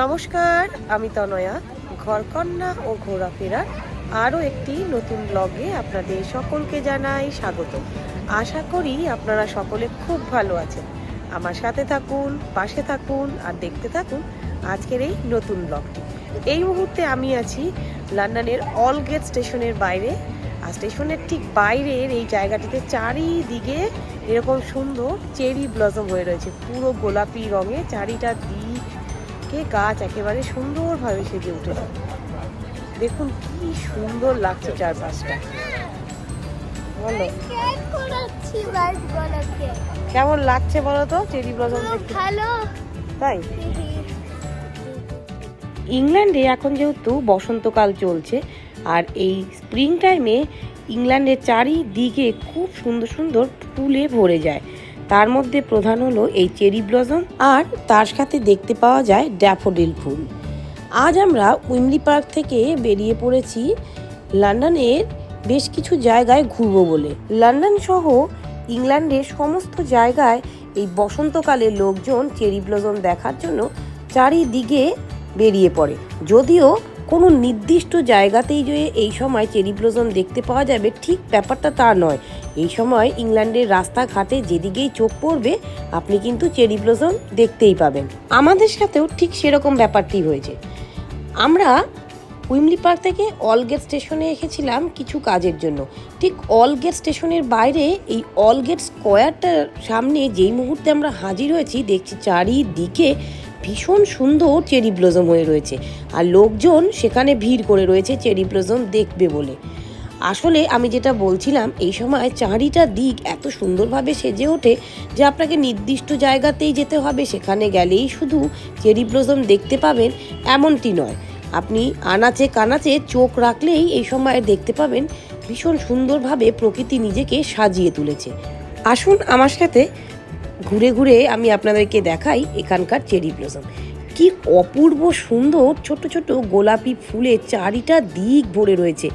নমস্কার, আমি তনয়া, ঘরকন্যা ও ঘোরাফেরার আরও একটি নতুন ব্লগে আপনাদের সকলকে জানাই স্বাগত। আশা করি আপনারা সকলে খুব ভালো আছেন। আমার সাথে থাকুন, পাশে থাকুন আর দেখতে থাকুন আজকের এই নতুন ব্লগটি এই মুহূর্তে আমি আছি লন্ডনের অলগেট স্টেশনের বাইরে। আর স্টেশনের ঠিক বাইরের এই জায়গাটিতে চারিদিকে এরকম সুন্দর চেরি ব্লসম হয়ে রয়েছে। পুরো গোলাপি রঙে চারিটা দিকে গাছ একেবারে সুন্দরভাবে সেজে উঠেছে। দেখুন কি সুন্দর লাগছে চারপাশটা। বলো। কেমন লাগছে বলো তো? চেরি ব্লসম দেখতে। ভালো। তাই? ইংল্যান্ডে এখন যেহেতু বসন্তকাল চলছে আর এই স্প্রিং টাইমে ইংল্যান্ডের চারিদিকে খুব সুন্দর সুন্দর ফুলে ভরে যায়। তার মধ্যে প্রধান হলো এই চেরি ব্লসম আর তার সাথে দেখতে পাওয়া যায় ড্যাফোডিল ফুল। আজ আমরা উইমলি পার্ক থেকে বেরিয়ে পড়েছি লন্ডনের বেশ কিছু জায়গায় ঘুরবো বলে। লন্ডন সহ ইংল্যান্ডের সমস্ত জায়গায় এই বসন্তকালে লোকজন চেরি ব্লসম দেখার জন্য চারিদিকে বেরিয়ে পড়ে। যদিও কোনো নির্দিষ্ট জায়গাতেই যে এই সময় চেরি ব্লসম দেখতে পাওয়া যাবে, ঠিক ব্যাপারটা তা নয়। এই সময় ইংল্যান্ডের রাস্তাঘাটে যেদিকেই চোখ পড়বে, আপনি কিন্তু চেরি ব্লসম দেখতেই পাবেন। আমাদের সাথেও ঠিক সেরকম ব্যাপারটি হয়েছে। আমরা উইমলি পার্ক থেকে অলগেট স্টেশনে এসেছিলাম কিছু কাজের জন্য। ঠিক অলগেট স্টেশনের বাইরে এই অলগেট স্কোয়ারটার সামনে যেই মুহূর্তে আমরা হাজির হয়েছি, দেখছি চারিদিকে ভীষণ সুন্দর চেরি ব্লসম হয়ে রয়েছে। আর লোকজন সেখানে ভিড় করে রয়েছে চেরি ব্লসম দেখবে বলে। আসলে আমি যেটা বলছিলাম, এই সময় চারিটা দিক এত সুন্দরভাবে সেজে ওঠে যে আপনাকে নির্দিষ্ট জায়গাতেই যেতে হবে। সেখানে গেলেই শুধু চেরি ব্লসম দেখতে পাবেন এমনটি নয়। আপনি আনাচে কানাচে চোখ রাখলেই এই সময় দেখতে পাবেন ভীষণ সুন্দরভাবে প্রকৃতি নিজেকে সাজিয়ে তুলেছে। আসুন আমার সাথে ঘুরে ঘুরে আমি আপনাদেরকে দেখাই এখানকার চেরি ব্লসম। কি অপূর্ব সুন্দর ছোট ছোট গোলাপি ফুলে চারিটা দিক ভরে রয়েছে।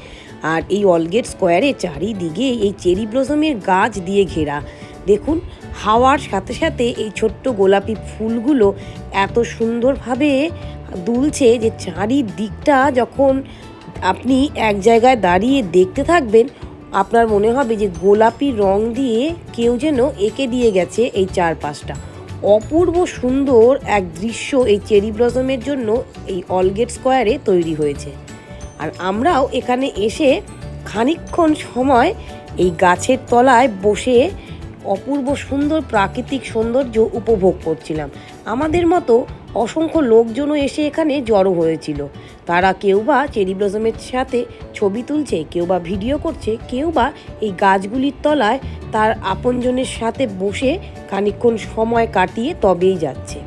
আর এই অলগেট স্কোয়ারে চারিদিকে এই চেরি ব্লসমের গাছ দিয়ে ঘেরা। দেখুন, হাওয়ার সাথে সাথে এই ছোট্ট গোলাপি ফুলগুলো এত সুন্দরভাবে দুলছে যে চারিদিকটা যখন আপনি এক জায়গায় দাঁড়িয়ে দেখতে থাকবেন আপনার মনে হবে যে গোলাপি রং দিয়ে কেউ যেন এঁকে দিয়ে গেছে এই চারপাশটা। অপূর্ব সুন্দর এক দৃশ্য এই চেরি ব্লসমের জন্য এই অলগেট স্কোয়ারে তৈরি হয়েছে। আর আমরাও এখানে এসে খানিকক্ষণ সময় এই গাছের তলায় বসে অপূর্ব সুন্দর প্রাকৃতিক সৌন্দর্য উপভোগ করছিলাম। আমাদের মতো অসংখ্য লোকজনও এসে এখানে জড়ো হয়েছিল। তারা কেউ বা চেরি ব্লসমের সাথে ছবি তুলছে, কেউ বা ভিডিও করছে, কেউ বা এই গাছগুলির তলায় তার আপনজনের সাথে বসে খানিকক্ষণ সময় কাটিয়ে তবেই যাচ্ছে।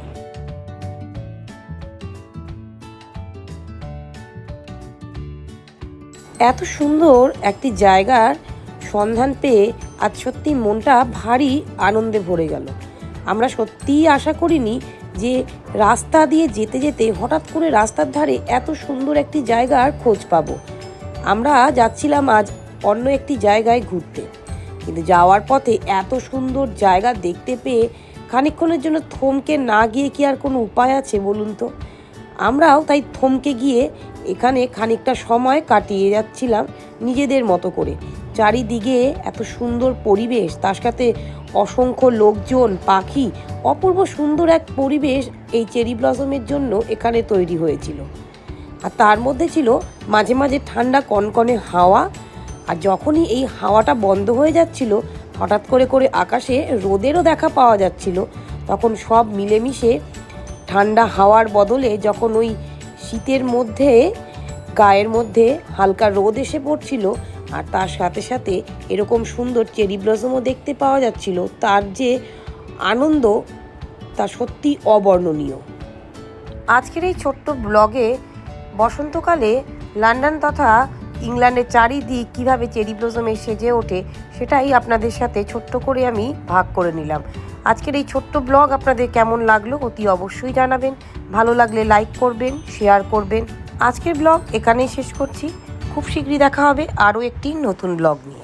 এত সুন্দর একটি জায়গার সন্ধান পেয়ে আজ সত্যি মনটা ভারী আনন্দে ভরে গেল। আমরা সত্যিই আশা করিনি যে রাস্তা দিয়ে যেতে যেতে হঠাৎ করে রাস্তার ধারে এত সুন্দর একটি জায়গার খোঁজ পাব। আমরা যাচ্ছিলাম আজ অন্য একটি জায়গায় ঘুরতে। কিন্তু যাওয়ার পথে এত সুন্দর জায়গা দেখতে পেয়ে খানিক্ষণের জন্য থমকে না গিয়ে কি আর কোনো উপায় আছে বলুন তো? আমরাও তাই থমকে গিয়ে এখানে খানিকটা সময় কাটিয়ে যাচ্ছিলাম নিজেদের মতো করে। চারিদিকে এত সুন্দর পরিবেশ, তার সাথে অসংখ্য লোকজন, পাখি, অপূর্ব সুন্দর এক পরিবেশ এই চেরি ব্লসমের জন্য এখানে তৈরি হয়েছিল। আর তার মধ্যে ছিল মাঝে মাঝে ঠান্ডা কনকনে হাওয়া, আর যখনই এই হাওয়াটা বন্ধ হয়ে যাচ্ছিল, হঠাৎ করে করে আকাশে রোদেরও দেখা পাওয়া যাচ্ছিল। তখন সব মিলেমিশে ঠান্ডা হাওয়ার বদলে যখন ওই শীতের মধ্যে, গায়ের মধ্যে হালকা রোদ এসে পড়ছিল আর তার সাথে সাথে এরকম সুন্দর চেরি ব্লসমও দেখতে পাওয়া যাচ্ছিল। তার যে আনন্দ, তা সত্যি অবর্ণনীয়। আজকের এই ছোট্ট ব্লগে বসন্তকালে লন্ডন তথা ইংল্যান্ডের চারিদিক কীভাবে চেরি ব্লসমে সেজে ওঠে, সেটাই আপনাদের সাথে ছোট্ট করে আমি ভাগ করে নিলাম। আজকের এই ছোট্ট ব্লগ আপনাদের কেমন লাগল অতি অবশ্যই জানাবেন। ভালো লাগলে লাইক করবেন শেয়ার করবেন। আজকের ব্লগ এখানেই শেষ করছি। খুব শীঘ্রই দেখা হবে আরও একটি নতুন ব্লগ নিয়ে।